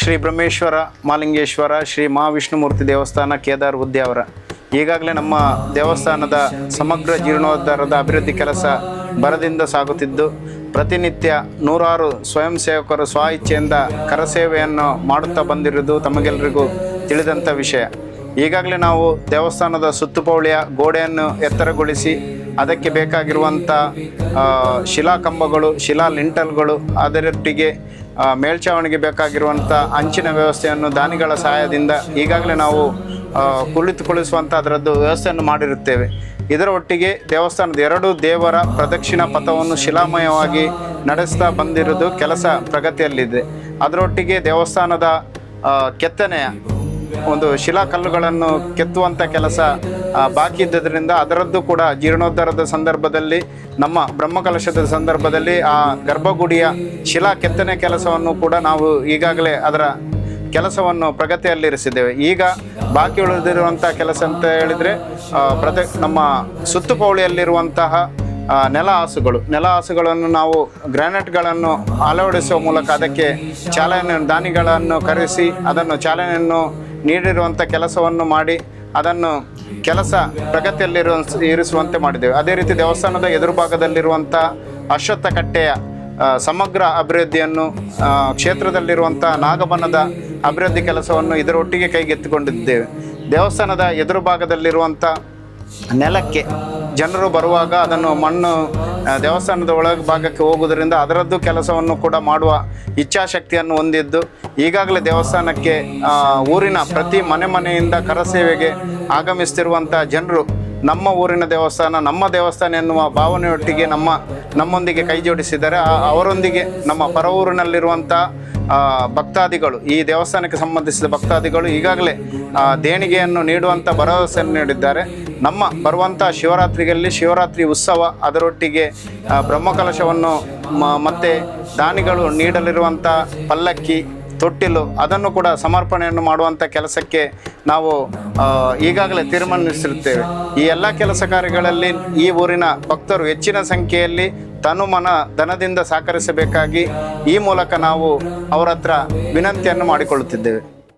ಶ್ರೀ ಬ್ರಹ್ಮೇಶ್ವರ ಮಾಲಿಂಗೇಶ್ವರ, ಶ್ರೀ ಮಹಾವಿಷ್ಣುಮೂರ್ತಿ ದೇವಸ್ಥಾನ ಕೇದಾರ್ ಉದ್ಯಾವರ ಈಗಾಗಲೇ ನಮ್ಮ ದೇವಸ್ಥಾನದ ಸಮಗ್ರ ಜೀರ್ಣೋದ್ಧಾರದ ಅಭಿವೃದ್ಧಿ ಕೆಲಸ ಬರದಿಂದ ಸಾಗುತ್ತಿದ್ದು, ಪ್ರತಿನಿತ್ಯ ನೂರಾರು ಸ್ವಯಂ ಸೇವಕರು ಸ್ವ ಇಚ್ಛೆಯಿಂದ ಕರಸೇವೆಯನ್ನು ಮಾಡುತ್ತಾ ಬಂದಿರುವುದು ತಮಗೆಲ್ಲರಿಗೂ ತಿಳಿದಂಥ ವಿಷಯ. ಈಗಾಗಲೇ ನಾವು ದೇವಸ್ಥಾನದ ಸುತ್ತುಪೌಳಿಯ ಗೋಡೆಯನ್ನು ಎತ್ತರಗೊಳಿಸಿ, ಅದಕ್ಕೆ ಬೇಕಾಗಿರುವಂಥ ಶಿಲಾಕಂಬಗಳು ಶಿಲಾ ಲಿಂಟಲ್ಗಳು ಅದರೊಟ್ಟಿಗೆ ಮೇಲ್ಛಾವಣಿಗೆ ಬೇಕಾಗಿರುವಂಥ ಅಂಚಿನ ವ್ಯವಸ್ಥೆಯನ್ನು ದಾನಿಗಳ ಸಹಾಯದಿಂದ ಈಗಾಗಲೇ ನಾವು ಕುಳಿತು ಕುಳಿಸುವಂಥ ಅದರದ್ದು ವ್ಯವಸ್ಥೆಯನ್ನು ಮಾಡಿರುತ್ತೇವೆ. ಇದರ ಒಟ್ಟಿಗೆ ದೇವಸ್ಥಾನದ ಎರಡು ದೇವರ ಪ್ರದಕ್ಷಿಣ ಪಥವನ್ನು ಶಿಲಾಮಯವಾಗಿ ನಡೆಸ್ತಾ ಬಂದಿರೋದು ಕೆಲಸ ಪ್ರಗತಿಯಲ್ಲಿದೆ. ಅದರೊಟ್ಟಿಗೆ ದೇವಸ್ಥಾನದ ಕೆತ್ತನೆಯ ಒಂದು ಶಿಲಾಕಲ್ಲುಗಳನ್ನು ಕೆತ್ತುವಂಥ ಕೆಲಸ ಬಾಕಿ ಇದ್ದದರಿಂದ ಅದರದ್ದು ಕೂಡ ಜೀರ್ಣೋದ್ಧಾರದ ಸಂದರ್ಭದಲ್ಲಿ, ನಮ್ಮ ಬ್ರಹ್ಮಕಲಶದ ಸಂದರ್ಭದಲ್ಲಿ ಆ ಗರ್ಭಗುಡಿಯ ಶಿಲಾ ಕೆತ್ತನೆ ಕೆಲಸವನ್ನು ಕೂಡ ನಾವು ಈಗಾಗಲೇ ಅದರ ಕೆಲಸವನ್ನು ಪ್ರಗತಿಯಲ್ಲಿರಿಸಿದ್ದೇವೆ. ಈಗ ಬಾಕಿ ಉಳಿದಿರುವಂಥ ಕೆಲಸ ಅಂತ ಹೇಳಿದರೆ ಪ್ರತ ನಮ್ಮ ಸುತ್ತುಪೌಳಿಯಲ್ಲಿರುವಂತಹ ನೆಲ ಹಾಸುಗಳು. ನೆಲ ಹಾಸುಗಳನ್ನು ನಾವು ಗ್ರಾನೈಟ್ಗಳನ್ನು ಅಳವಡಿಸುವ ಮೂಲಕ ಅದಕ್ಕೆ ಚಾಲನೆ, ದಾನಿಗಳನ್ನು ಕರೆಸಿ, ಅದನ್ನು ಚಾಲನೆಯನ್ನು ನೀಡಿರುವಂಥ ಕೆಲಸವನ್ನು ಮಾಡಿ ಅದನ್ನು ಕೆಲಸ ಪ್ರಗತಿಯಲ್ಲಿರುವ ಇರಿಸುವಂತೆ ಮಾಡಿದ್ದೇವೆ. ಅದೇ ರೀತಿ ದೇವಸ್ಥಾನದ ಎದುರು ಭಾಗದಲ್ಲಿರುವಂಥ ಅಶ್ವತ್ಥ ಕಟ್ಟೆಯ ಸಮಗ್ರ ಅಭಿವೃದ್ಧಿಯನ್ನು ಕ್ಷೇತ್ರದಲ್ಲಿರುವಂಥ ನಾಗಬನದ ಅಭಿವೃದ್ಧಿ ಕೆಲಸವನ್ನು ಇದರೊಟ್ಟಿಗೆ ಕೈಗೆತ್ತಿಕೊಂಡಿದ್ದೇವೆ. ದೇವಸ್ಥಾನದ ಎದುರು ಭಾಗದಲ್ಲಿರುವಂಥ ನೆಲಕ್ಕೆ. ಜನರು ಬರುವಾಗ ಅದನ್ನು ಮಣ್ಣು ದೇವಸ್ಥಾನದ ಒಳಗೆ ಭಾಗಕ್ಕೆ ಹೋಗುವುದರಿಂದ ಅದರದ್ದು ಕೆಲಸವನ್ನು ಕೂಡ ಮಾಡುವ ಇಚ್ಛಾಶಕ್ತಿಯನ್ನು ಹೊಂದಿದ್ದು ಈಗಾಗಲೇ ದೇವಸ್ಥಾನಕ್ಕೆ ಊರಿನ ಪ್ರತಿ ಮನೆ ಮನೆಯಿಂದ ಕರಸೇವೆಗೆ ಆಗಮಿಸ್ತಿರುವಂಥ ಜನರು ನಮ್ಮ ಊರಿನ ದೇವಸ್ಥಾನ ನಮ್ಮ ದೇವಸ್ಥಾನ ಎನ್ನುವ ಭಾವನೆಯೊಟ್ಟಿಗೆ ನಮ್ಮ ನಮ್ಮೊಂದಿಗೆ ಕೈ ಜೋಡಿಸಿದ್ದಾರೆ. ಆ- ಅವರೊಂದಿಗೆ ನಮ್ಮ ಪರ ಊರಿನಲ್ಲಿರುವಂಥ ಆ, ಭಕ್ತಾದಿಗಳು, ಈ ದೇವಸ್ಥಾನಕ್ಕೆ ಸಂಬಂಧಿಸಿದ ಭಕ್ತಾದಿಗಳು ಈಗಾಗಲೇ ದೇಣಿಗೆಯನ್ನು ನೀಡುವಂಥ ಭರವಸೆಯನ್ನು ನೀಡಿದ್ದಾರೆ. ನಮ್ಮ ಬರುವಂಥ ಶಿವರಾತ್ರಿಯಲ್ಲಿ ಶಿವರಾತ್ರಿ ಉತ್ಸವ ಅದರೊಟ್ಟಿಗೆ ಬ್ರಹ್ಮಕಲಶವನ್ನು ಮತ್ತೆ ದಾನಿಗಳು ನೀಡಲಿರುವಂಥ ಪಲ್ಲಕ್ಕಿ ತೊಟ್ಟಿಲು, ಅದನ್ನು ಕೂಡ ಸಮರ್ಪಣೆಯನ್ನು ಮಾಡುವಂಥ ಕೆಲಸಕ್ಕೆ ನಾವು ಈಗಾಗಲೇ ತೀರ್ಮಾನಿಸಿರುತ್ತೇವೆ. ಈ ಎಲ್ಲ ಕೆಲಸ ಕಾರ್ಯಗಳಲ್ಲಿ ಈ ಊರಿನ ಭಕ್ತರು ಹೆಚ್ಚಿನ ಸಂಖ್ಯೆಯಲ್ಲಿ ತನು ಮನ ಧನದಿಂದ ಸಹಕರಿಸಬೇಕಾಗಿ ಈ ಮೂಲಕ ನಾವು ಅವರ ಹತ್ರ ವಿನಂತಿಯನ್ನು ಮಾಡಿಕೊಳ್ಳುತ್ತಿದ್ದೇವೆ.